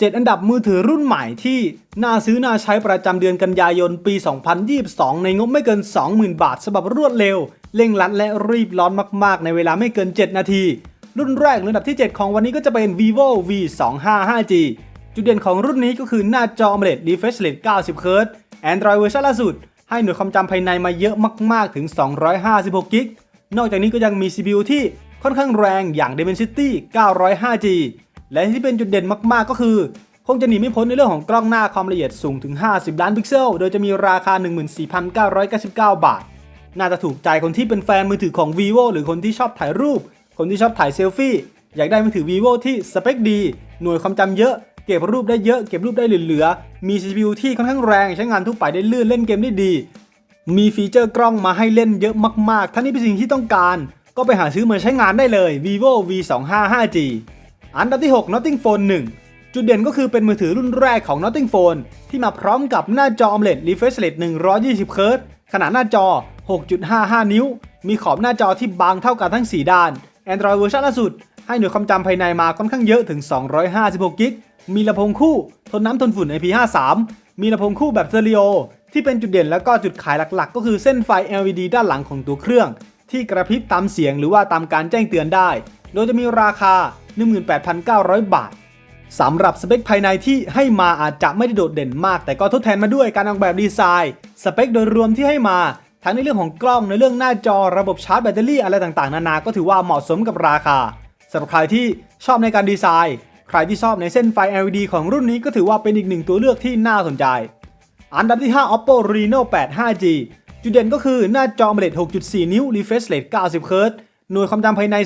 7 อันดับมือถือรุ่นใหม่ที่น่าซื้อน่าใช้ประจำเดือนกันยายนปี 2022 ในงบไม่เกิน 20,000 บาทฉบับรวดเร็ว เร่งรัดและรีบร้อนมาก ๆ ในเวลาไม่เกิน 7 นาที รุ่นแรกอันดับที่ 7 ของวันนี้ก็จะเป็น vivo v 2 5 5 g จุดเด่นของรุ่นนี้ก็คือหน้าจอ AMOLED refresh rate 90 Hz Android เวอร์ชันล่าสุด ให้หน่วยความจำภายในมาเยอะมาก ๆ ถึง 256 กิก นอกจากนี้ก็ยังมี CPU ที่ค่อนข้างแรงอย่าง Dimensity 905G และที่เป็นจุดเด่นมากๆก็คือ คงจะหนีไม่พ้นในเรื่องของกล้องหน้าความละเอียดสูงถึง 50 ล้านพิกเซล โดยจะมีราคา 14,999 บาท น่าจะถูกใจคนที่เป็นแฟนมือถือของ vivo หรือคนที่ชอบถ่ายรูป คนที่ชอบถ่ายเซลฟี่ อยากได้มือถือ vivo ที่สเปคดี หน่วยความจำเยอะ เก็บรูปได้เยอะ เก็บรูปได้เหลือๆมี CPU ที่ค่อนข้างแรง ใช้งานทั่วไปได้ลื่น เล่นเกมได้ดี มีฟีเจอร์กล้องมาให้เล่นเยอะมากๆ ถ้านี่เป็นสิ่งที่ต้องการ ก็ไปหาซื้อมาใช้งานได้เลย vivo v 2 5 5 g อันดับที่ 6 Notting Phone 1 จุดเด่นก็คือเป็นมือถือรุ่นแรกของ Notting Phone ที่มาพร้อมกับหน้าจอ AMOLED refresh rate 120 Hz ขนาดหน้าจอ 6.55 นิ้ว มีขอบหน้าจอที่บางเท่ากันทั้ง 4 ด้าน Android เวอร์ชันล่าสุด ให้หน่วยความจำภายในมาค่อนข้างเยอะถึง 256กิก มีลำโพงคู่ ทนน้ำทนฝุ่น IP53 มีลำโพงคู่แบบสเตอริโอที่เป็นจุดเด่นแล้วก็จุดขายหลักๆ ก็คือเส้นไฟ LED ด้านหลังของตัวเครื่อง ที่กระพริบตามเสียงหรือว่าตามการแจ้งเตือนได้ โดยจะมีราคา 18,900 บาทสำหรับสเปคภายในที่ให้มาอาจจะไม่ได้โดดเด่นมาก แต่ก็ทดแทนมาด้วยการออกแบบดีไซน์ สเปคโดยรวมที่ให้มา ทั้งในเรื่องของกล้องในเรื่องหน้าจอระบบชาร์จแบตเตอรี่อะไรต่างๆ นานา ก็ถือว่าเหมาะสมกับราคาสำหรับใครที่ชอบในการดีไซน์ ใครที่ชอบในเส้นไฟ LED ของรุ่นนี้ก็ถือว่าเป็นอีกหนึ่งตัวเลือกที่น่าสนใจ อันดับที่ 5 Oppo Reno 8 5G จุดเด่นก็คือหน้าจอ AMOLED 6.4 นิ้ว refresh rate 90 Hz หน่วยความจำภายใน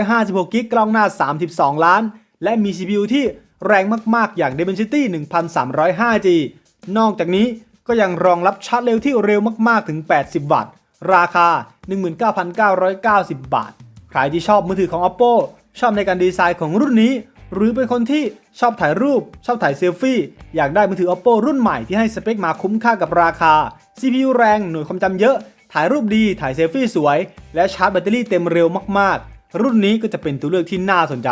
256 กิก กล้องหน้า 32 ล้าน และมี CPU ที่แรงมาก ๆ อย่าง Dimensity 1305G นอกจากนี้ก็ยังรองรับชาร์จเร็วที่เร็วมาก ๆ ถึง 80 วัตต์ ราคา 19,990 บาท ใครที่ชอบมือถือของ Oppo ชอบในการดีไซน์ของรุ่นนี้ หรือเป็นคนที่ชอบถ่ายรูป ชอบถ่ายเซลฟี่ อยากได้มือถือ Oppo รุ่นใหม่ที่ให้สเปคมาคุ้มค่ากับราคา CPU แรง หน่วยความจำเยอะ ถ่ายรูปดีถ่ายเซลฟี่สวย และชาร์จแบตเตอรี่เต็มเร็วมากๆ รุ่นนี้ก็จะเป็นตัวเลือกที่น่าสนใจ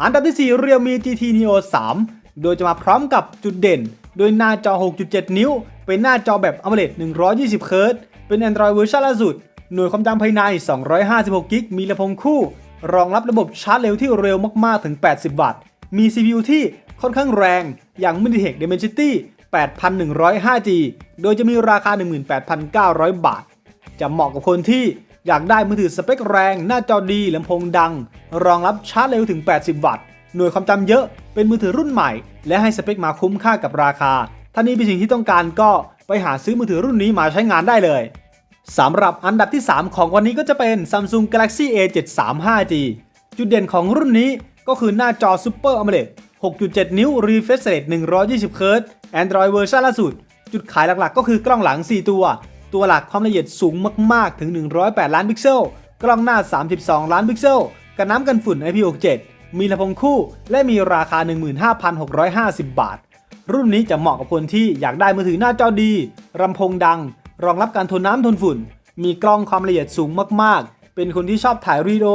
อันดับที่ 4 Realme GT Neo 3 โดยจะมาพร้อมกับจุดเด่น โดยหน้าจอ 6.7 นิ้ว เป็นหน้าจอแบบ AMOLED 120 Hz เป็น Android เวอร์ชันล่าสุด หน่วยความจำภายใน 256 กิก มีลำโพงคู่ รองรับระบบชาร์จเร็วที่เร็วมากๆ ถึง 80 วัตต์ มี CPU ที่ค่อนข้างแรง อย่าง MediaTek Dimensity 8,105G โดยจะมีราคา 18,900 บาท จะเหมาะกับคนที่อยากได้มือถือสเปคแรง หน้าจอดีลำโพงดัง รองรับชาร์จเร็วถึง 80 วัตต์ หน่วยความจำเยอะเป็นมือถือรุ่นใหม่ และให้สเปคมาคุ้มค่ากับราคา ถ้านี้เป็นสิ่งที่ต้องการก็ไปหาซื้อมือถือรุ่นนี้มาใช้งานได้เลยสำหรับอันดับที่ 3 ของวันนี้ก็จะเป็น Samsung Galaxy A 7 3 5G จุดเด่นของรุ่นนี้ก็คือหน้าจอ Super AMOLED 6.7 นิ้ว refresh rate 120 Hz Android เวอร์ชันล่าสุด จุดขายหลักๆ ก็คือกล้องหลัง 4 ตัว ตัวหลักความละเอียดสูงมากๆถึง 108 ล้านพิกเซล กล้องหน้า 32 ล้านพิกเซล กันน้ำกันฝุ่น IP67 มีลำโพงคู่ และมีราคา 15,650 บาท รุ่นนี้จะเหมาะกับคนที่อยากได้มือถือหน้าจอดีลำโพงดัง รองรับการทนน้ำทนฝุ่น มีกล้องความละเอียดสูงมากๆ เป็นคนที่ชอบถ่ายวิดีโอ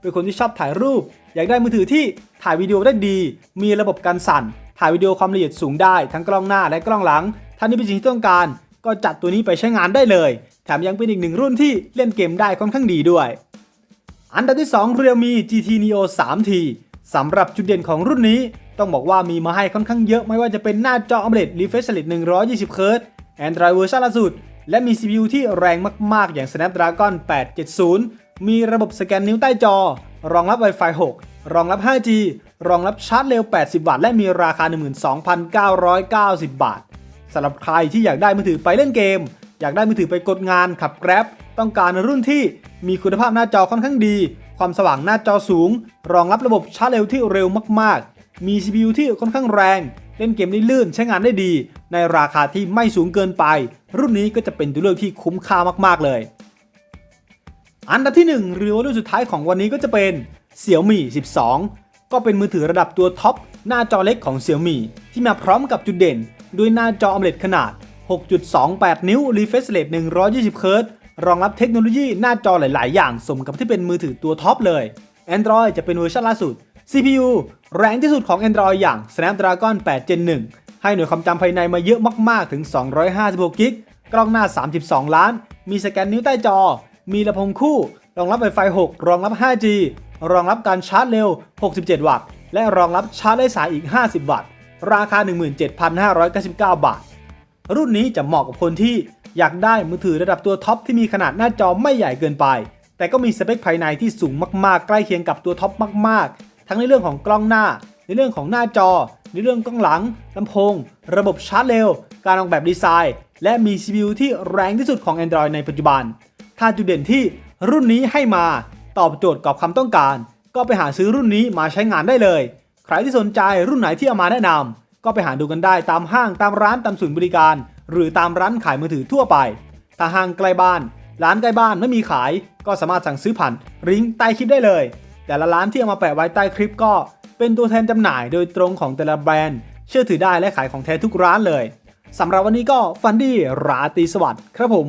เป็นคนที่ชอบถ่ายรูป อยากได้มือถือที่ถ่ายวิดีโอได้ดี มีระบบการสั่น ถ่ายวิดีโอความละเอียดสูงได้ทั้งกล้องหน้าและกล้องหลัง ถ้านี่เป็นสิ่งที่ต้องการ ก็จัดตัวนี้ไปใช้งานได้เลย แถมยังเป็นอีกหนึ่งรุ่นที่เล่นเกมได้ค่อนข้างดีด้วย อันดับที่ 2 Realme GT Neo 3T สำหรับจุดเด่นของรุ่นนี้ ต้องบอกว่ามีมาให้ค่อนข้างเยอะไม่ว่าจะเป็นหน้าจอ AMOLED refresh rate 120 Hz Android เวอร์ชันล่าสุด และมี CPU ที่แรงมาก ๆ อย่าง Snapdragon 870 มีระบบสแกนนิ้วใต้จอ รองรับ Wi-Fi 6 รองรับ 5G รองรับชาร์จเร็ว 80 วัตต์ และมีราคา 12,990 บาท สำหรับใครที่อยากได้มือถือไปเล่นเกม อยากได้มือถือไปกดงานขับแกร็บต้องการรุ่นที่มีคุณภาพหน้าจอค่อนข้างดี ความสว่างหน้าจอสูง รองรับระบบชาร์จเร็วที่เร็วมากๆ มี CPU ที่ค่อนข้างแรง เล่นเกมได้ลื่นใช้งานได้ดี ในราคาที่ไม่สูงเกินไป รุ่นนี้ก็จะเป็นตัวเลือกที่คุ้มค่ามากๆเลย อันดับที่ 1 หรือว่ารุ่นสุดท้ายของวันนี้ก็จะเป็น Xiaomi 12 ก็เป็นมือถือระดับตัวท็อปหน้าจอเล็กของ Xiaomi ที่มาพร้อมกับจุดเด่น ด้วยหน้าจอ AMOLED ขนาด 6.28 นิ้ว refresh rate 120 Hz รองรับเทคโนโลยีหน้าจอหลาย ๆ อย่าง สมกับที่เป็นมือถือตัวท็อปเลย Android จะเป็นเวอร์ชันล่าสุด CPU แรงที่สุดของ Android อย่าง Snapdragon 8 Gen 1 ให้หน่วยความจำภายในมาเยอะมาก ๆ ถึง 256 กิก กล้องหน้า 32 ล้าน มีสแกนนิ้วใต้จอ มีลำโพงคู่ รองรับ Wi-Fi 6 รองรับ 5G รองรับการชาร์จเร็ว 67 วัตต์ และรองรับชาร์จไร้สายอีก 50 วัตต์ ราคา 17,599 บาท รุ่นนี้จะเหมาะกับคนที่อยากได้มือถือระดับตัวท็อปที่มีขนาดหน้าจอไม่ใหญ่เกินไป แต่ก็มีสเปคภายในที่สูงมากๆ ใกล้เคียงกับตัวท็อปมากๆ ทั้งในเรื่องของกล้องหน้า ในเรื่องของหน้าจอ ในเรื่องกล้องหลังลำโพง ระบบชาร์จเร็ว การออกแบบดีไซน์ และมี CPU ที่แรงที่สุดของ Android ในปัจจุบัน ถ้าจุดเด่นที่รุ่นนี้ให้มาตอบโจทย์กับความต้องการ ก็ไปหาซื้อรุ่นนี้มาใช้งานได้เลย ใครที่สนใจรุ่นไหนที่เอามาแนะนำก็ไปหาดูกันได้ตามห้างตามร้านตามศูนย์บริการ หรือตามร้านขายมือถือทั่วไป ถ้าห้างใกล้บ้าน ร้านใกล้บ้านไม่มีขาย ก็สามารถสั่งซื้อผ่านลิงก์ใต้คลิปได้เลย แต่ละร้านที่เอามาแปะไว้ใต้คลิปก็ เป็นตัวแทนจำหน่ายโดยตรงของแต่ละแบรนด์ เชื่อถือได้และขายของแท้ทุกร้านเลยสำหรับวันนี้ก็ฟันดี้ราตีสวัสดิ์ครับผม